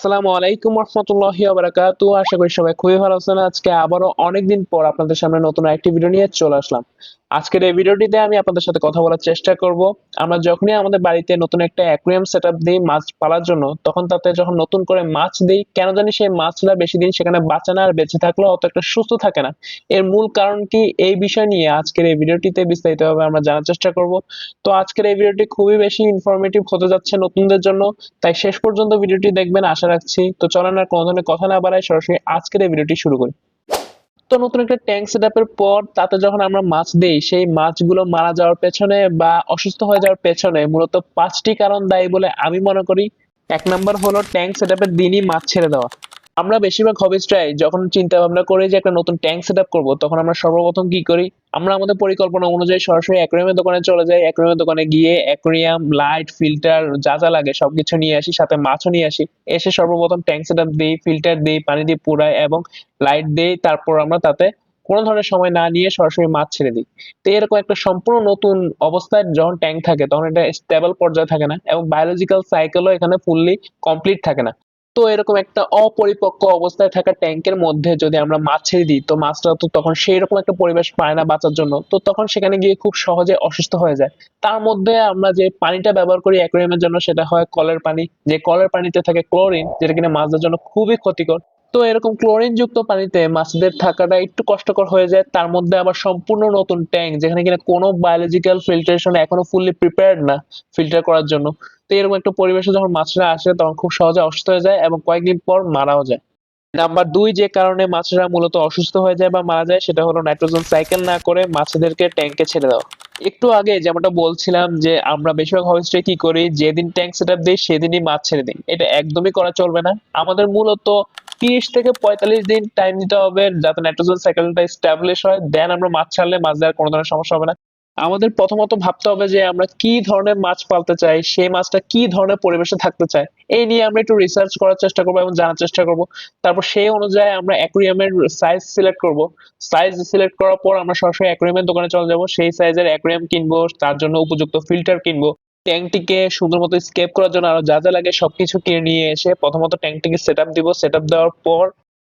আসসালামু আলাইকুম রহমতুল্লাহি বারাকাতু আশা করি সবাই খুবই ভালো আছেন। আজকে আবারও অনেকদিন পর আপনাদের সামনে নতুন একটি ভিডিও নিয়ে চলে আসলাম। আজকের এই ভিডিওটিতে আমি আপনাদের সাথে কথা বলার চেষ্টা করব। আমরা যখনই আমাদের বাড়িতে নতুন একটা অ্যাকুয়ারিয়াম সেটআপ দিই মাছ পালার জন্য, তখন তাতে যখন নতুন করে মাছ দিই, কেন জানি সেই মাছরা বেশি দিন সেখানে বাঁচে না আর বেঁচে থাকলেও অত একটা সুস্থ থাকে না। এর মূল কারণ কি? এই বিষয় নিয়ে আজকের এই ভিডিওটিতে বিস্তারিতভাবে আমরা জানার চেষ্টা করব। তো আজকের এই ভিডিওটি খুবই বেশি ইনফরমেটিভ হতে যাচ্ছে নতুনদের জন্য, তাই শেষ পর্যন্ত ভিডিওটি দেখবেন, আশা রাখছি। তো চলেন আর কোনো ধরনের কথা না বাড়াই সরাসরি আজকের এই ভিডিওটি শুরু করি। তো নতুন একটা ট্যাঙ্ক সেটআপের পর তাতে যখন আমরা মাছ দেই, সেই মাছগুলো মারা যাওয়ার পেছনে বা অসুস্থ হয়ে যাওয়ার পেছনে মূলত পাঁচটি কারণ দায়ী বলে আমি মনে করি। এক নম্বর হলো ট্যাঙ্ক সেটআপের দিনই মাছ ছেড়ে দেওয়া। আমরা বেশিরভাগ হবিস্টরাই যখন চিন্তা ভাবনা করি যে একটা নতুন ট্যাঙ্ক সেটআপ করব, তখন আমরা সর্বপ্রথম কি করি? আমরা আমাদের পরিকল্পনা অনুযায়ী সরাসরি অ্যাকুয়ারিয়ামের দোকানে চলে যাই। অ্যাকুয়ারিয়ামের দোকানে গিয়ে অ্যাকোরিয়াম লাইট ফিল্টার যা যা লাগে সবকিছু নিয়ে আসি, সাথে মাছও নিয়ে আসি। এসে সর্বপ্রথম ট্যাঙ্ক সেটআপ দিই ফিল্টার দিই, পানি দিয়ে পুরাই এবং লাইট দিই। তারপর আমরা তাতে কোনো ধরনের সময় না নিয়ে সরাসরি মাছ ছেড়ে দিই। তো এরকম একটা সম্পূর্ণ নতুন অবস্থায় যখন ট্যাঙ্ক থাকে, তখন এটা স্টেবল পর্যায়ে থাকে না এবং বায়োলজিক্যাল সাইকেলও এখানে ফুললি কমপ্লিট থাকে না। তো এরকম একটা অপরিপক্ক অবস্থায় থাকা ট্যাঙ্কের মধ্যে যদি আমরা মাছ ছেড়ে দিই, তো মাছটা তো তখন সেই রকম একটা পরিবেশ পায় না বাঁচার জন্য। তো তখন সেখানে গিয়ে খুব সহজে অসুস্থ হয়ে যায়। তার মধ্যে আমরা যে পানিটা ব্যবহার করি অ্যাকুয়ারিয়ামের জন্য, সেটা হয় কলের পানি। যে কলের পানিতে থাকে ক্লোরিন যেটা কিনা মাছদের জন্য খুবই ক্ষতিকর। তো এরকম ক্লোরিন যুক্ত পানিতে মাছদের থাকাটা একটু কষ্টকর হয়ে যায়। তার মধ্যে আবার সম্পূর্ণ নতুন ট্যাঙ্ক যেখানে কিনা কোনো বায়োলজিক্যাল ফিল্টারেশন এখনও ফুললি প্রিপেয়ার্ড না ফিল্টার করার জন্য। তো এরকম একটা পরিবেশে যখন মাছরা আসে, তখন খুব সহজে অসুস্থ হয়ে যায় এবং কয়েকদিন পর মারাও যায়। নাম্বার দুই, যে কারণে মাছেরা মূলত অসুস্থ হয়ে যায় বা মারা যায়, সেটা হলো নাইট্রোজেন সাইকেল না করে মাছেদেরকে ট্যাঙ্কে ছেড়ে দেওয়া। একটু আগে যেমনটা বলছিলাম যে, আমরা বেশিরভাগ হোমস্টে কি করি, যেদিন ট্যাঙ্ক সেটআপ দিই, সেদিনই মাছ ছেড়ে দিই। এটা একদমই করা চলবে না। আমাদের মূলত তিরিশ থেকে পঁয়তাল্লিশ দিন টাইম দিতে হবে যাতে নাইট্রোজেন সাইকেলটা স্ট্যাবলিশ হয়। দেন আমরা মাছ ছাড়লে মাছ দেওয়ার কোনো ধরনের সমস্যা হবে না। আমাদের প্রথমত ভাবতে হবে যে আমরা কি ধরনের মাছ পালতে চাই, সেই মাছটা কি ধরনের পরিবেশে থাকতে চাই এই নিয়ে আমরা একটু রিসার্চ করার চেষ্টা করব এবং জানার চেষ্টা করব। তারপর সেই অনুযায়ী আমরা অ্যাকুয়ারিয়ামের সাইজ সিলেক্ট করব। সাইজ সিলেক্ট করার পর আমরা সরাসরি অ্যাকুয়ারিয়ামের দোকানে চলে যাব। সেই সাইজের অ্যাকুয়ারিয়াম কিনবো, তার জন্য উপযুক্ত ফিল্টার কিনবো। ট্যাঙ্কটিকে সুন্দর মতো স্কেপ করার জন্য আরও যা যা লাগে সবকিছু কিনে নিয়ে এসে প্রথমত ট্যাঙ্কটিকে সেট আপ দিব। সেট আপ দেওয়ার পর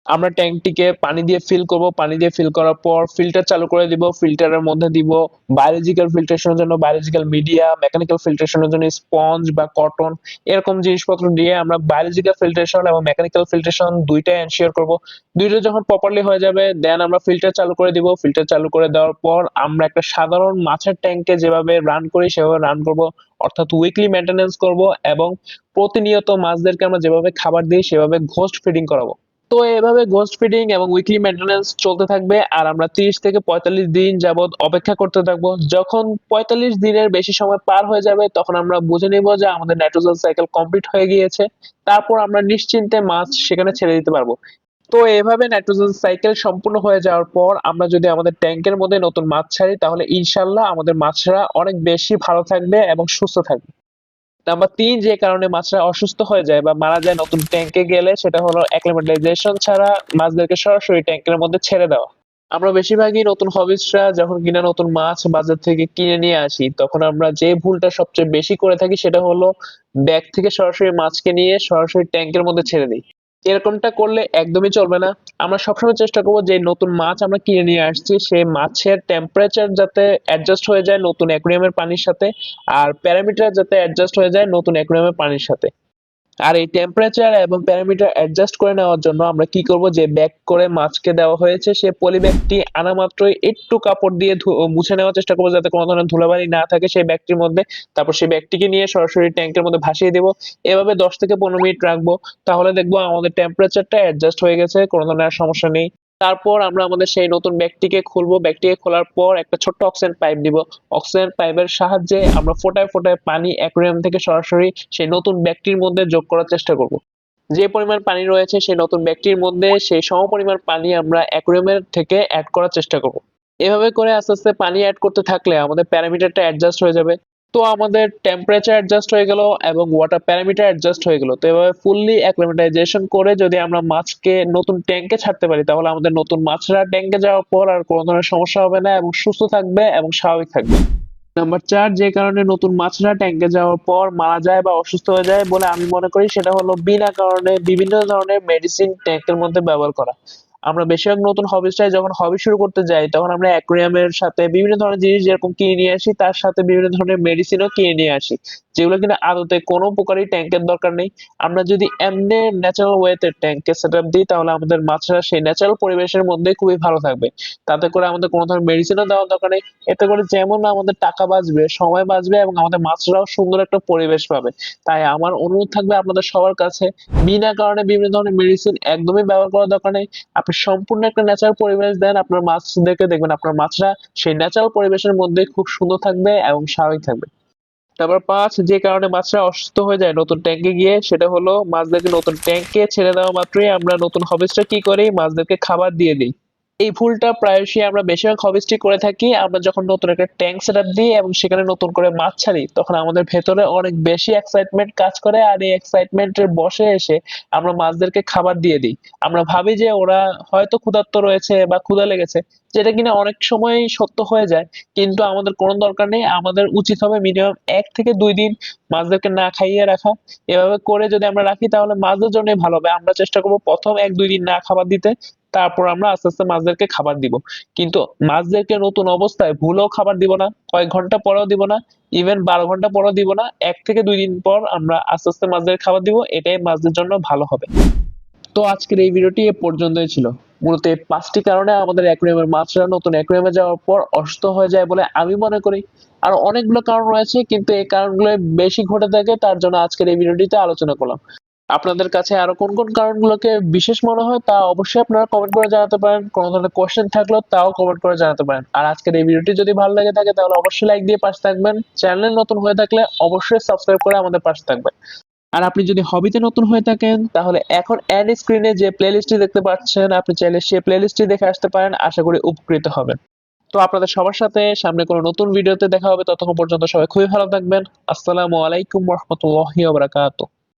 আমরা ট্যাঙ্কটিকে পানি দিয়ে ফিল করব। পানি দিয়ে ফিল করার পর ফিল্টার চালু করে দিব। ফিল্টারের মধ্যে দিব বায়োলজিক্যাল ফিল্ট্রেশনের জন্য বায়োলজিক্যাল মিডিয়া মেকানিক্যাল ফিল্ট্রেশনের জন্য স্পঞ্জ বা কটন এরকম জিনিসপত্র দিয়ে আমরা বায়োলজিক্যাল ফিল্ট্রেশন এবং মেকানিক্যাল ফিল্ট্রেশন দুইটা এনশিওর করব। দুইটা যখন প্রপারলি হয়ে যাবে দেন আমরা ফিল্টার চালু করে দিব। ফিল্টার চালু করে দেওয়ার পর আমরা একটা সাধারণ মাছের ট্যাঙ্কে যেভাবে রান করি, সেভাবে রান করব। অর্থাৎ উইকলি মেনটেনেন্স করব এবং প্রতিনিয়ত মাছদেরকে আমরা যেভাবে খাবার দিই, সেভাবে ঘোস্ট ফিডিং করাবো। তো এভাবে গোস্ট ফিডিং এবং উইকলি মেনটেনেন্স চলতে থাকবে, আর আমরা তিরিশ থেকে পঁয়তাল্লিশ দিন যাবত অপেক্ষা করতে থাকব। যখন পঁয়তাল্লিশ দিনের বেশি সময় পার হয়ে যাবে, তখন আমরা বুঝে নিব যে আমাদের নাইট্রোজেন সাইকেল কমপ্লিট হয়ে গিয়েছে। তারপর আমরা নিশ্চিন্তে মাছ সেখানে ছেড়ে দিতে পারব। তো এভাবে নাইট্রোজেন সাইকেল সম্পূর্ণ হয়ে যাওয়ার পর আমরা যদি আমাদের ট্যাঙ্কের মধ্যে নতুন মাছ ছাড়ি, তাহলে ইনশাল্লাহ আমাদের মাছরা অনেক বেশি ভালো থাকবে এবং সুস্থ থাকবে। নাম্বার তিন যে কারণে মাছরা অসুস্থ হয়ে যায় বা মারা যায় নতুন ট্যাঙ্কে গেলে, সেটা হলো অ্যাক্লিমেটাইজেশন ছাড়া মাছদেরকে সরাসরি ট্যাঙ্কের মধ্যে ছেড়ে দেওয়া। আমরা বেশিরভাগই নতুন হবিসরা যখন কিনা নতুন মাছ বাজার থেকে কিনে নিয়ে আসি, তখন আমরা যে ভুলটা সবচেয়ে বেশি করে থাকি সেটা হলো ব্যাগ থেকে সরাসরি মাছকে নিয়ে সরাসরি ট্যাঙ্কের মধ্যে ছেড়ে দিই। এরকমটা করলে একদমই চলবে না। আমরা সবসময় চেষ্টা করব যে নতুন মাছ আমরা কিনে নিয়ে আসছি সেই মাছের টেম্পারেচার যাতে অ্যাডজাস্ট হয়ে যায় নতুন অ্যাকুরিয়ামের পানির সাথে, আর প্যারামিটার যাতে অ্যাডজাস্ট হয়ে যায় নতুন অ্যাকুরিয়ামের পানির সাথে। আর এই টেম্পারেচার এবং প্যারামিটার অ্যাডজাস্ট করে নেওয়ার জন্য আমরা কি করব? যে ব্যাগ করে মাছকে দেওয়া হয়েছে, সে পলিব্যাগটি আনা মাত্রই একটু কাপড় দিয়ে মুছে নেওয়ার চেষ্টা করব যাতে কোনো ধরনের ধুলাবালি না থাকে সেই ব্যাগটির মধ্যে। তারপর সেই ব্যাগটিকে নিয়ে সরাসরি ট্যাঙ্কের মধ্যে ভাসিয়ে দেবো। এভাবে দশ থেকে পনেরো মিনিট রাখব। তাহলে দেখব আমাদের টেম্পারেচারটা অ্যাডজাস্ট হয়ে গেছে, কোনো ধরনের সমস্যা নেই। তারপর আমরা আমাদের সেই নতুন ব্যাগটিকে খুলবো। ব্যাগটিকে খোলার পর একটা ছোট্ট অক্সিজেন পাইপ দিব। অক্সিজেন পাইপের সাহায্যে আমরা ফোটায় ফোটায় পানি অ্যাকুয়ারিয়াম থেকে সরাসরি সেই নতুন ব্যাগটির মধ্যে যোগ করার চেষ্টা করব। যে পরিমাণ পানি রয়েছে সেই নতুন ব্যাগটির মধ্যে সেই সম পরিমাণ পানি আমরা অ্যাকুয়ারিয়ামের থেকে অ্যাড করার চেষ্টা করব। এভাবে করে আস্তে আস্তে পানি অ্যাড করতে থাকলে আমাদের প্যারামিটারটা অ্যাডজাস্ট হয়ে যাবে। তো আমাদের টেম্পারেচার অ্যাডজাস্ট হয়ে গেল এবং ওয়াটার প্যারামিটার অ্যাডজাস্ট হয়ে গেল। তো এভাবে ফুললি অ্যাক্লিমেটাইজেশন করে যদি আমরা মাছকে নতুন ট্যাঙ্কে ছাড়তে পারি, তাহলে আমাদের নতুন মাছরা ট্যাঙ্কে যাওয়ার পর আর কোনো ধরনের সমস্যা হবে না এবং সুস্থ থাকবে এবং স্বাভাবিক থাকবে। নাম্বার চার, যে কারণে নতুন মাছরা ট্যাঙ্কে যাওয়ার পর মারা যায় বা অসুস্থ হয়ে যায় বলে আমি মনে করি সেটা হলো বিনা কারণে বিভিন্ন ধরনের মেডিসিন ট্যাঙ্কের মধ্যে ব্যবহার করা। আমরা বেশিরভাগ নতুন হবিসটাই যখন হবি শুরু করতে যাই, তখন আমরা অ্যাকুয়ারিয়ামের সাথে বিভিন্ন ধরনের জিনিস যেরকম কিনে নিয়ে আসি, তার সাথে বিভিন্ন ধরনের মেডিসিনও কিনে নিয়ে আসি। যেগুলো কিনা আদতে কোনো প্রকারই ট্যাঙ্কের দরকার নেই। আমরা যদি এমনি ন্যাচারাল ওয়েতে ট্যাঙ্কে সেট আপ দিই, তাহলে আমাদের মাছরা সেই ন্যাচারাল পরিবেশের মধ্যে খুবই ভালো থাকবে। তাতে করে আমাদের কোনো ধরনের মেডিসিনও দেওয়ার দরকার নেই। এতে করে যেমন আমাদের টাকা বাঁচবে, সময় বাঁচবে এবং আমাদের মাছরাও সুন্দর একটা পরিবেশ পাবে। তাই আমার অনুরোধ থাকবে আপনাদের সবার কাছে, বিনা কারণে বিভিন্ন ধরনের মেডিসিন একদমই ব্যবহার করার দরকার নেই। আপনি সম্পূর্ণ একটা ন্যাচারাল পরিবেশ দেন, আপনার মাছদেরকে দেখবেন, আপনার মাছরা সেই ন্যাচারাল পরিবেশের মধ্যে খুব সুন্দর থাকবে এবং স্বাভাবিক থাকবে। তারপর পাঁচ, যে কারণে মাছরা অসুস্থ হয়ে যায় নতুন ট্যাঙ্কে গিয়ে, সেটা হলো মাছদেরকে নতুন ট্যাঙ্কে ছেড়ে দেওয়া মাত্রই আমরা নতুন হবিসটা কি করি? মাছদেরকে খাবার দিয়ে দিই। এই ভুলটা প্রায়শই আমরা বেশিরভাগ হবিসটি করে থাকি। আমরা যখন নতুন একটা ট্যাঙ্ক সেট দিই এবং সেখানে নতুন করে মাছ ছাড়ি, তখন আমাদের ভেতরে অনেক বেশি এক্সাইটমেন্ট কাজ করে আর এই এক্সাইটমেন্টের বসে এসে আমরা মাছদেরকে খাবার দিয়ে দিই। আমরা ভাবি যে ওরা হয়তো ক্ষুধার্ত রয়েছে বা ক্ষুধা লেগেছে, যেটা কিনা অনেক সময় সত্য হয়ে যায়। কিন্তু আমাদের কোনো দরকার নেই, আমাদের উচিত হবে মিনিমাম এক থেকে দুই দিন মাছদেরকে না খাইয়ে রাখা। এভাবে করে যদি আমরা রাখি তাহলে মাছদের জন্যই ভালো হবে। আমরা চেষ্টা করব প্রথম এক দুই দিন না খাবার দিতে। তারপর আমরা আস্তে আস্তে মাছদেরকে খাবার দিব। কিন্তু মাছদেরকে নতুন অবস্থায় ভুলেও খাবার দিব না, কয়েক ঘণ্টা পরেও দিব না ইভেন বারো ঘণ্টা পরেও দিব না, এক থেকে দুই দিন পর আমরা আস্তে আস্তে মাছদের খাবার দিব, এটাই মাছদের জন্য ভালো হবে। তো আজকের এই ভিডিওটি এ পর্যন্তই ছিল। মূলত এই পাঁচটি কারণে আমাদের অ্যাকুয়ারিয়ামের মাছরা নতুন অ্যাকুয়ারিয়ামে যাওয়ার পর অসুস্থ হয়ে যায় বলে আমি মনে করি। আর অনেকগুলো কারণ রয়েছে, কিন্তু এই কারণগুলো বেশি ঘটে থাকে, তার জন্য আজকের এই ভিডিওটিতে আলোচনা করলাম। আপনাদের কাছে আরও কোন কোন কারণগুলোকে বিশেষ মনে হয় তা অবশ্যই আপনারা কমেন্ট করে জানাতে পারেন। কোনো ধরনের কোয়েশ্চেন থাকলেও তাও কমেন্ট করে জানাতে পারেন। আর আজকের এই ভিডিওটি যদি ভালো লাগে থাকে তাহলে অবশ্যই লাইক দিয়ে পাশে থাকবেন। চ্যানেলে নতুন হয়ে থাকলে অবশ্যই সাবস্ক্রাইব করে আমাদের পাশে থাকবেন। আর আপনি যদি হবিতে নতুন হয়ে থাকেন, তাহলে এখন এন্ড স্ক্রিনে যে প্লেলিস্টটি দেখতে পাচ্ছেন, আপনি চাইলে সেই প্লেলিস্টটি দেখে আসতে পারেন। আশা করি উপকৃত হবেন। তো আপনাদের সবার সাথে সামনে কোনো নতুন ভিডিওতে দেখা হবে। ততক্ষণ পর্যন্ত সবাই খুবই ভালো থাকবেন। আসসালামু আলাইকুম রহমতুল্লাহি বারাকাতুহু।